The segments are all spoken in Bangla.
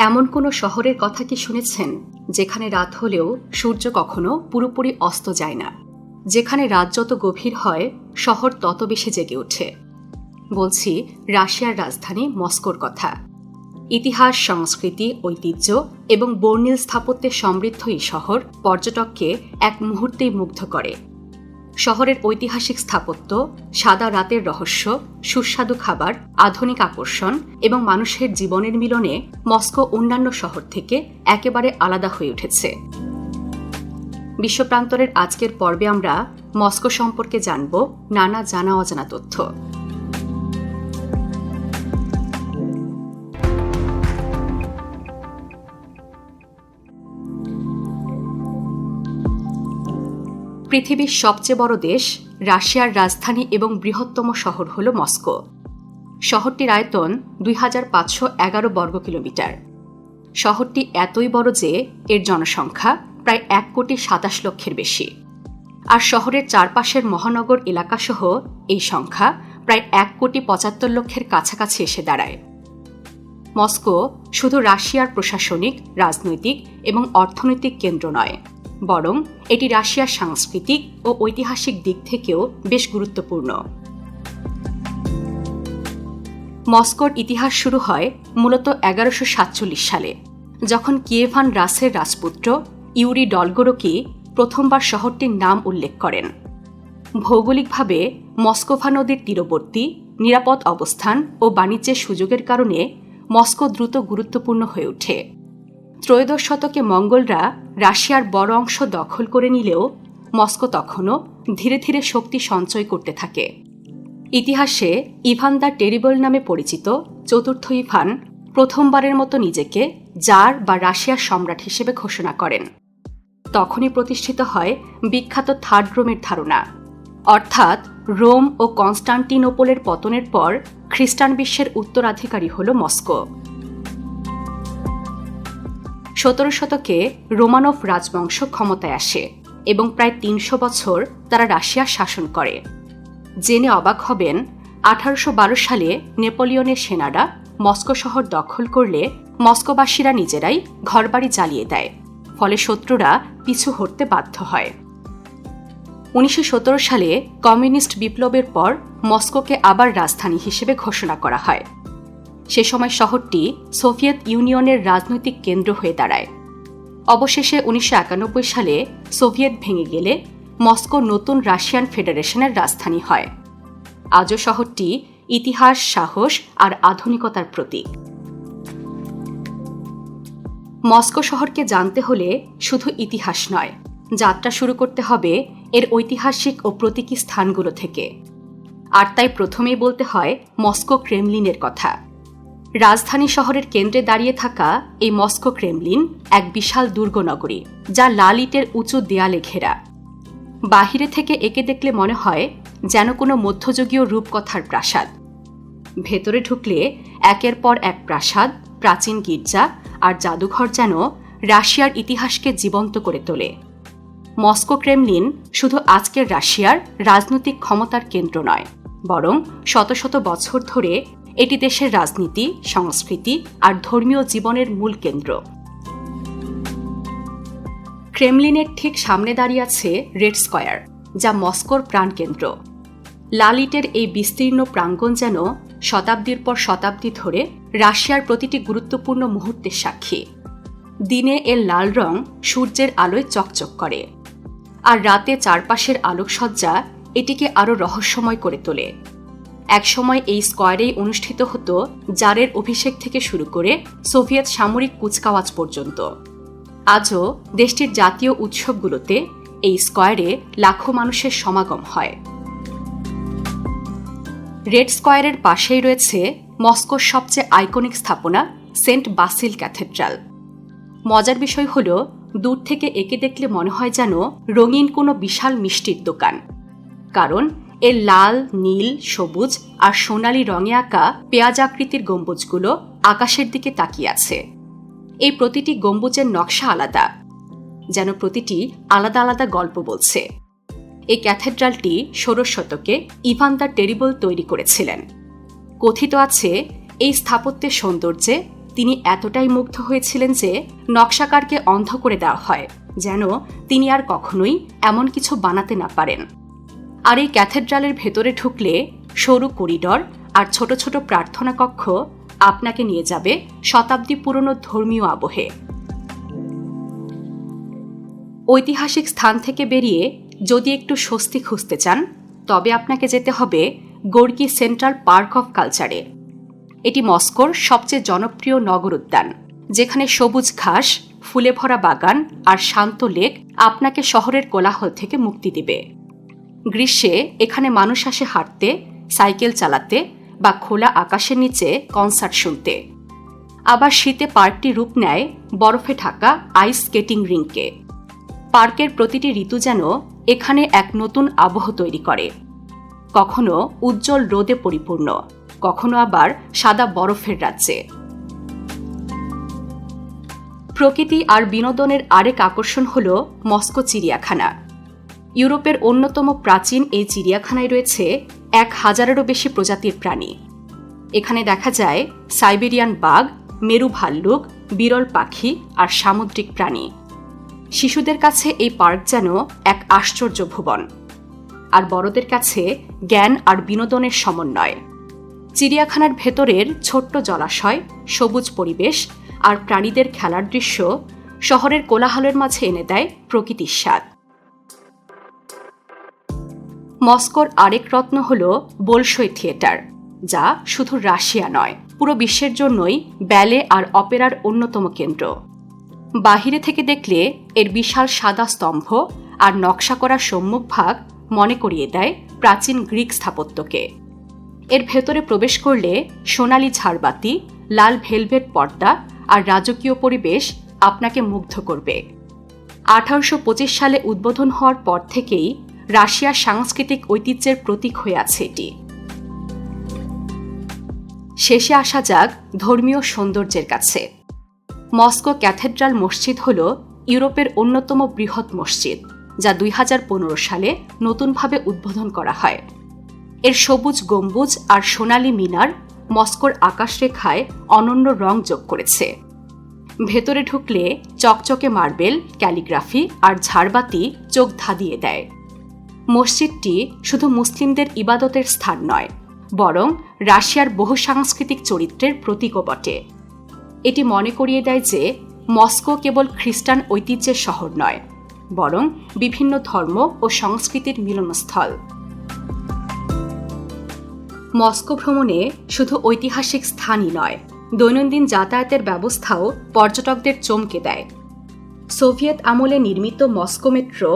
এমন কোনো শহরের কথা কি শুনেছেন? যেখানে রাত হলেও সূর্য কখনো পুরোপুরি অস্ত যায় না। যেখানে রাত যত গভীর হয়, শহর তত বেশি জেগে ওঠে। বলছি, রাশিয়ার রাজধানী মস্কোর কথা। ইতিহাস, সংস্কৃতি, ঐতিহ্য এবং বর্ণিল স্থাপত্যে সমৃদ্ধ এই শহর পর্যটককে এক মুহূর্তেই মুগ্ধ করে। শহরের ঐতিহাসিক স্থাপত্য, সাদা রাতের রহস্য, সুস্বাদু খাবার, আধুনিক আকর্ষণ এবং মানুষের জীবনের মিলনে মস্কো অন্যান্য শহর থেকে একেবারে আলাদা হয়ে উঠেছে। বিশ্বপ্রান্তরের আজকের পর্বে আমরা মস্কো সম্পর্কে জানব নানা জানা অজানা তথ্য। পৃথিবীর সবচেয়ে বড় দেশ, রাশিয়ার রাজধানী এবং বৃহত্তম শহর হল মস্কো। শহরটির আয়তন দুই হাজার পাঁচশো এগারো বর্গ কিলোমিটার। শহরটি এতই বড় যে এর জনসংখ্যা প্রায় এক কোটি সাতাশ লক্ষের বেশি। আর শহরের চারপাশের মহানগর এলাকাসহ এই সংখ্যা প্রায় এক কোটি পঁচাত্তর লক্ষের কাছাকাছি এসে দাঁড়ায়। মস্কো শুধু রাশিয়ার প্রশাসনিক, রাজনৈতিক এবং অর্থনৈতিক কেন্দ্র নয় বরং এটি রাশিয়ার সাংস্কৃতিক ও ঐতিহাসিক দিক থেকেও বেশ গুরুত্বপূর্ণ। মস্কোর ইতিহাস শুরু হয় মূলত এগারোশো সাতচল্লিশ সালে, যখন কিয়েভান রাসের রাজপুত্র ইউরি ডলগোরোকি প্রথমবার শহরটির নাম উল্লেখ করেন। ভৌগোলিকভাবে মস্কোভা নদীর তীরবর্তী, নিরাপদ অবস্থান ও বাণিজ্যের সুযোগের কারণে মস্কো দ্রুত গুরুত্বপূর্ণ হয়ে ওঠে। ত্রয়োদশ শতকে মঙ্গলরা রাশিয়ার বড় অংশ দখল করে নিলেও মস্কো তখনও ধীরে ধীরে শক্তি সঞ্চয় করতে থাকে। ইতিহাসে ইভান দ্য টেরিবল নামে পরিচিত চতুর্থ ইভান প্রথমবারের মতো নিজেকে জার বা রাশিয়ার সম্রাট হিসেবে ঘোষণা করেন। তখনই প্রতিষ্ঠিত হয় বিখ্যাত থার্ড রোমের ধারণা। অর্থাৎ রোম ও কনস্টান্টিনোপোলের পতনের পর খ্রিস্টান বিশ্বের উত্তরাধিকারী হল মস্কো। সতেরো শতকে রোমানভ রাজবংশ ক্ষমতায় আসে এবং প্রায় তিনশো বছর তারা রাশিয়া শাসন করে। জেনে অবাক হবেন, আঠারোশো বারো সালে নেপোলিয়নের সেনারা মস্কো শহর দখল করলে মস্কোবাসীরা নিজেরাই ঘরবাড়ি জ্বালিয়ে দেয়, ফলে শত্রুরা পিছু হটতে বাধ্য হয়। উনিশশো সতেরো সালে কমিউনিস্ট বিপ্লবের পর মস্কোকে আবার রাজধানী হিসেবে ঘোষণা করা হয়। সে সময় শহরটি সোভিয়েত ইউনিয়নের রাজনৈতিক কেন্দ্র হয়ে দাঁড়ায়। অবশেষে উনিশশো একানব্বই সালে সোভিয়েত ভেঙে গেলে মস্কো নতুন রাশিয়ান ফেডারেশনের রাজধানী হয়। আজও শহরটি ইতিহাস, সাহস আর আধুনিকতার প্রতীক। মস্কো শহরকে জানতে হলে শুধু ইতিহাস নয়, যাত্রা শুরু করতে হবে এর ঐতিহাসিক ও প্রতীকী স্থানগুলো থেকে। আর তাই প্রথমেই বলতে হয় মস্কো ক্রেমলিনের কথা। রাজধানী শহরের কেন্দ্রে দাঁড়িয়ে থাকা এই মস্কো ক্রেমলিন এক বিশাল দুর্গনগরী, যা লাল ইটের উঁচু দেয়ালে ঘেরা। বাহিরে থেকে একে দেখলে মনে হয় যেন কোনো মধ্যযুগীয় রূপকথার প্রাসাদ। ভেতরে ঢুকলে একের পর এক প্রাসাদ, প্রাচীন গির্জা আর জাদুঘর যেন রাশিয়ার ইতিহাসকে জীবন্ত করে তোলে। মস্কো ক্রেমলিন শুধু আজকের রাশিয়ার রাজনৈতিক ক্ষমতার কেন্দ্র নয়, বরং শত শত বছর ধরে এটি দেশের রাজনীতি, সংস্কৃতি আর ধর্মীয় জীবনের মূল কেন্দ্র। ক্রেমলিনের ঠিক সামনে দাঁড়িয়ে আছে রেড স্কয়ার, যা মস্কোর প্রাণকেন্দ্র। লালিটের এই বিস্তীর্ণ প্রাঙ্গণ যেন শতাব্দীর পর শতাব্দী ধরে রাশিয়ার প্রতিটি গুরুত্বপূর্ণ মুহূর্তের সাক্ষী। দিনে এর লাল রং সূর্যের আলোয় চকচক করে, আর রাতে চারপাশের আলোকসজ্জা এটিকে আরও রহস্যময় করে তোলে। একসময় এই স্কোয়ারেই অনুষ্ঠিত হতো জারের অভিষেক থেকে শুরু করে সোভিয়েত সামরিক কুচকাওয়াজ পর্যন্ত। আজও দেশটির জাতীয় উৎসবগুলোতে এই স্কোয়ারে লাখো মানুষের সমাগম হয়। রেড স্কোয়ারের পাশেই রয়েছে মস্কোর সবচেয়ে আইকনিক স্থাপনা সেন্ট বাসিল ক্যাথেড্রাল। মজার বিষয় হল, দূর থেকে একে দেখলে মনে হয় যেন রঙিন কোনো বিশাল মিষ্টির দোকান। কারণ এর লাল, নীল, সবুজ আর সোনালি রঙে আঁকা পেঁয়াজ আকৃতির গম্বুজগুলো আকাশের দিকে তাকিয়ে আছে। এই প্রতিটি গম্বুজের নকশা আলাদা, যেন প্রতিটি আলাদা আলাদা গল্প বলছে। এই ক্যাথেড্রালটি ষোড়শ শতকে ইভান দ্য টেরিবল তৈরি করেছিলেন। কথিত আছে, এই স্থাপত্যের সৌন্দর্যে তিনি এতটাই মুগ্ধ হয়েছিলেন যে নকশাকারকে অন্ধ করে দেওয়া হয়, যেন তিনি আর কখনোই এমন কিছু বানাতে না পারেন। আর এই ক্যাথেড্রালের ভেতরে ঢুকলে সরু করিডর আর ছোট ছোট প্রার্থনা কক্ষ আপনাকে নিয়ে যাবে শতাব্দী পুরনো ধর্মীয় আবহে। ঐতিহাসিক স্থান থেকে বেরিয়ে যদি একটু স্বস্তি খুঁজতে চান, তবে আপনাকে যেতে হবে গোর্কি সেন্ট্রাল পার্ক অফ কালচারে। এটি মস্কোর সবচেয়ে জনপ্রিয় নগর উদ্যান, যেখানে সবুজ ঘাস, ফুলে ভরা বাগান আর শান্ত লেক আপনাকে শহরের কোলাহল থেকে মুক্তি দিবে। গ্রীষ্মে এখানে মানুষ আসে হাঁটতে, সাইকেল চালাতে বা খোলা আকাশের নিচে কনসার্ট শুনতে। আবার শীতে পার্কটি রূপ নেয় বরফে ঢাকা আইস স্কেটিং রিংকে। পার্কের প্রতিটি ঋতু যেন এখানে এক নতুন আবহ তৈরি করে। কখনো উজ্জ্বল রোদে পরিপূর্ণ, কখনো আবার সাদা বরফের রাজ্যে। প্রকৃতি আর বিনোদনের আরেক আকর্ষণ হল মস্কো চিড়িয়াখানা। ইউরোপের অন্যতম প্রাচীন এই চিড়িয়াখানায় রয়েছে এক হাজারেরও বেশি প্রজাতির প্রাণী। এখানে দেখা যায় সাইবেরিয়ান বাঘ, মেরু ভাল্লুক, বিরল পাখি আর সামুদ্রিক প্রাণী। শিশুদের কাছে এই পার্ক যেন এক আশ্চর্য ভুবন। আর বড়দের কাছে জ্ঞান আর বিনোদনের সমন্বয়। চিড়িয়াখানার ভেতরের ছোট্ট জলাশয়, সবুজ পরিবেশ আর প্রাণীদের খেলার দৃশ্য শহরের কোলাহলের মাঝে এনে দেয় প্রকৃতির স্বাদ। মস্কোর আরেক রত্ন হল বোলশই থিয়েটার, যা শুধু রাশিয়া নয়, পুরো বিশ্বের জন্যই ব্যালে আর অপেরার অন্যতম কেন্দ্র। বাহিরে থেকে দেখলে এর বিশাল সাদা স্তম্ভ আর নকশা করা সম্মুখভাগ মনে করিয়ে দেয় প্রাচীন গ্রিক স্থাপত্যকে। এর ভেতরে প্রবেশ করলে সোনালি ঝাড়বাতি, লাল ভেলভেট পর্দা আর রাজকীয় পরিবেশ আপনাকে মুগ্ধ করবে। আঠারোশো পঁচিশ সালে উদ্বোধন হওয়ার পর থেকেই রাশিয়ার সাংস্কৃতিক ঐতিহ্যের প্রতীক হয়ে আছে এটি। শেষে আসা যাক ধর্মীয় সৌন্দর্যের কাছে। মস্কো ক্যাথেড্রাল মসজিদ হল ইউরোপের অন্যতম বৃহৎ মসজিদ, যা দুই হাজার পনেরো সালে নতুনভাবে উদ্বোধন করা হয়। এর সবুজ গম্বুজ আর সোনালি মিনার মস্কোর আকাশরেখায় অনন্য রং যোগ করেছে। ভেতরে ঢুকলে চকচকে মার্বেল, ক্যালিগ্রাফি আর ঝাড়বাতি চোখ ধাঁধিয়ে দেয়। মসজিদটি শুধু মুসলিমদের ইবাদতের স্থান নয়, বরং রাশিয়ার বহু সাংস্কৃতিক চরিত্রের প্রতীকও বটে। এটি মনে করিয়ে দেয় যে মস্কো কেবল খ্রিস্টান ঐতিহ্যের শহর নয়, বরং বিভিন্ন ধর্ম ও সংস্কৃতির মিলনস্থল। মস্কো ভ্রমণে শুধু ঐতিহাসিক স্থানই নয়, দৈনন্দিন যাতায়াতের ব্যবস্থাও পর্যটকদের চমকে দেয়। সোভিয়েত আমলে নির্মিত মস্কো মেট্রো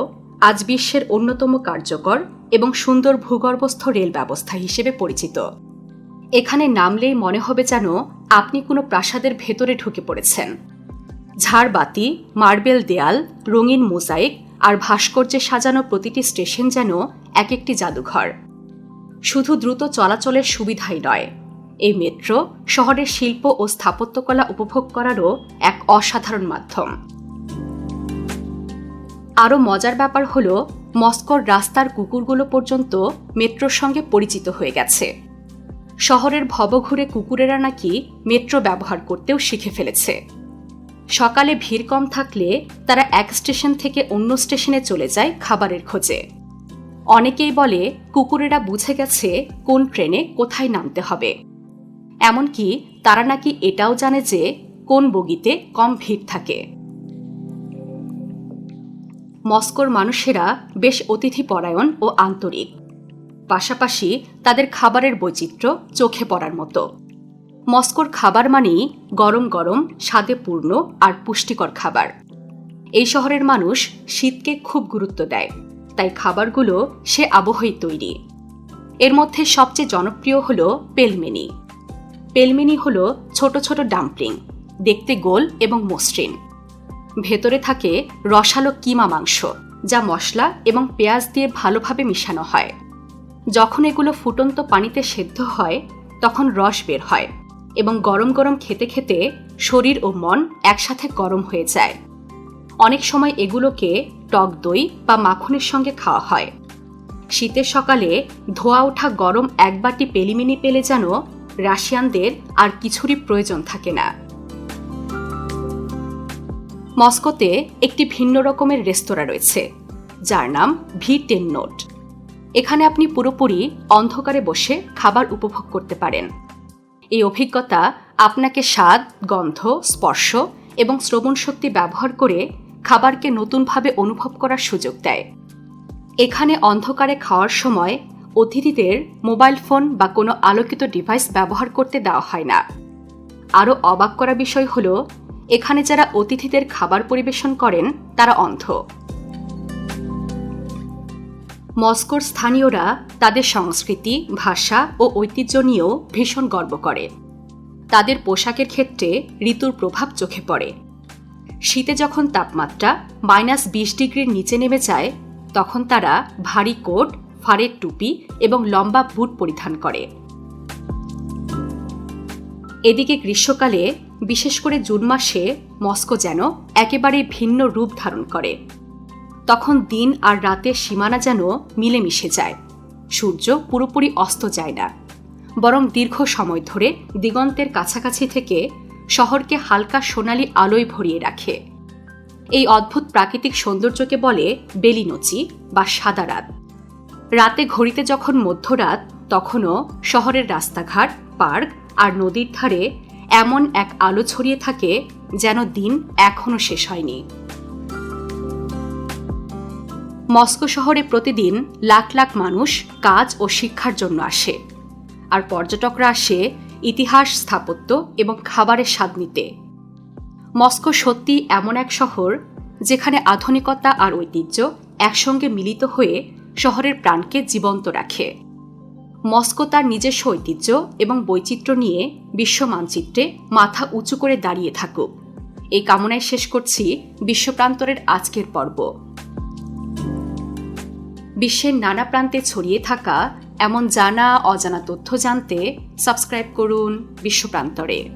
আজ বিশ্বের অন্যতম কার্যকর এবং সুন্দর ভূগর্ভস্থ রেল ব্যবস্থা হিসেবে পরিচিত। এখানে নামলেই মনে হবে যেন আপনি কোনো প্রাসাদের ভেতরে ঢুকে পড়েছেন। ঝাড়বাতি, মার্বেল দেয়াল, রঙিন মোজাইক আর ভাস্কর্যে সাজানো প্রতিটি স্টেশন যেন এক একটি জাদুঘর। শুধু দ্রুত চলাচলের সুবিধাই নয়, এই মেট্রো শহরের শিল্প ও স্থাপত্যকলা উপভোগ করারও এক অসাধারণ মাধ্যম। আরও মজার ব্যাপার হল, মস্কোর রাস্তার কুকুরগুলো পর্যন্ত মেট্রোর সঙ্গে পরিচিত হয়ে গেছে। শহরের ভবঘুরে কুকুরেরা নাকি মেট্রো ব্যবহার করতেও শিখে ফেলেছে। সকালে ভিড় কম থাকলে তারা এক স্টেশন থেকে অন্য স্টেশনে চলে যায় খাবারের খোঁজে। অনেকেই বলে, কুকুরেরা বুঝে গেছে কোন ট্রেনে কোথায় নামতে হবে। এমনকি তারা নাকি এটাও জানে যে কোন বগিতে কম ভিড় থাকে। মস্কোর মানুষেরা বেশ অতিথিপরায়ণ ও আন্তরিক। পাশাপাশি তাদের খাবারের বৈচিত্র্য চোখে পড়ার মতো। মস্কোর খাবার মানেই গরম গরম, স্বাদে পূর্ণ আর পুষ্টিকর খাবার। এই শহরের মানুষ শীতকে খুব গুরুত্ব দেয়, তাই খাবারগুলো সে আবহই তৈরি। এর মধ্যে সবচেয়ে জনপ্রিয় হল পেলমেনি। পেলমেনি হল ছোট ছোট ডাম্পলিং, দেখতে গোল এবং মসৃণ। ভেতরে থাকে রসালো কিমা মাংস, যা মশলা এবং পেঁয়াজ দিয়ে ভালোভাবে মিশানো হয়। যখন এগুলো ফুটন্ত পানিতে সেদ্ধ হয়, তখন রস বের হয় এবং গরম গরম খেতে খেতে শরীর ও মন একসাথে গরম হয়ে যায়। অনেক সময় এগুলোকে টক দই বা মাখনের সঙ্গে খাওয়া হয়। শীতের সকালে ধোয়া ওঠা গরম এক বাটি পেলিমিনি পেলে যেন রাশিয়ানদের আর কিছুরই প্রয়োজন থাকে না। মস্কোতে একটি ভিন্ন রকমের রেস্তোরাঁ রয়েছে, যার নাম ভি টেন নোট। এখানে আপনি পুরোপুরি অন্ধকারে বসে খাবার উপভোগ করতে পারেন। এই অভিজ্ঞতা আপনাকে স্বাদ, গন্ধ, স্পর্শ এবং শ্রবণ শক্তি ব্যবহার করে খাবারকে নতুনভাবে অনুভব করার সুযোগ দেয়। এখানে অন্ধকারে খাওয়ার সময় অতিথিদের মোবাইল ফোন বা কোনো আলোকিত ডিভাইস ব্যবহার করতে দেওয়া হয় না। আরও অবাক করা বিষয় হল এখানে যারা অতিথিদের খাবার পরিবেশন করেন, তারা অন্ধ। মস্কোর স্থানীয়রা তাদের সংস্কৃতি, ভাষা ও ঐতিহ্য নিয়েও ভীষণ গর্ব করে। তাদের পোশাকের ক্ষেত্রে ঋতুর প্রভাব চোখে পড়ে। শীতে যখন তাপমাত্রা মাইনাস বিশ ডিগ্রির নিচে নেমে যায়, তখন তারা ভারী কোট ফাড়ের টুপি এবং লম্বা বুট পরিধান করে। এদিকে গ্রীষ্মকালে, বিশেষ করে জুন মাসে, মস্কো যেন একেবারে ভিন্ন রূপ ধারণ করে। তখন দিন আর রাতের সীমানা যেন মিলেমিশে যায়। সূর্য পুরোপুরি অস্ত যায় না। বরং দীর্ঘ সময় ধরে দিগন্তের কাছাকাছি থেকে শহরকে হালকা সোনালি আলোয় ভরিয়ে রাখে। এই অদ্ভুত প্রাকৃতিক সৌন্দর্যকে বলে বেলিনচি বা সাদা রাত। রাতে ঘড়িতে যখন মধ্যরাত তখনও শহরের রাস্তাঘাট, পার্ক আর নদীর ধারে এমন এক আলো ছড়িয়ে থাকে যেন দিন এখনও শেষ হয়নি। মস্কো শহরে প্রতিদিন লাখ লাখ মানুষ কাজ ও শিক্ষার জন্য আসে আর পর্যটকরা আসে ইতিহাস, স্থাপত্য এবং খাবারের স্বাদ নিতে। মস্কো সত্যি এমন এক শহর যেখানে আধুনিকতা আর ঐতিহ্য একসঙ্গে মিলিত হয়ে শহরের প্রাণকে জীবন্ত রাখে। মস্কো তার নিজস্ব ঐতিহ্য এবং বৈচিত্র্য নিয়ে বিশ্ব মানচিত্রে মাথা উঁচু করে দাঁড়িয়ে থাকুক। এই কামনায় শেষ করছি বিশ্বপ্রান্তরের আজকের পর্ব। বিশ্বের নানা প্রান্তে ছড়িয়ে থাকা এমন জানা অজানা তথ্য জানতে সাবস্ক্রাইব করুন বিশ্বপ্রান্তরে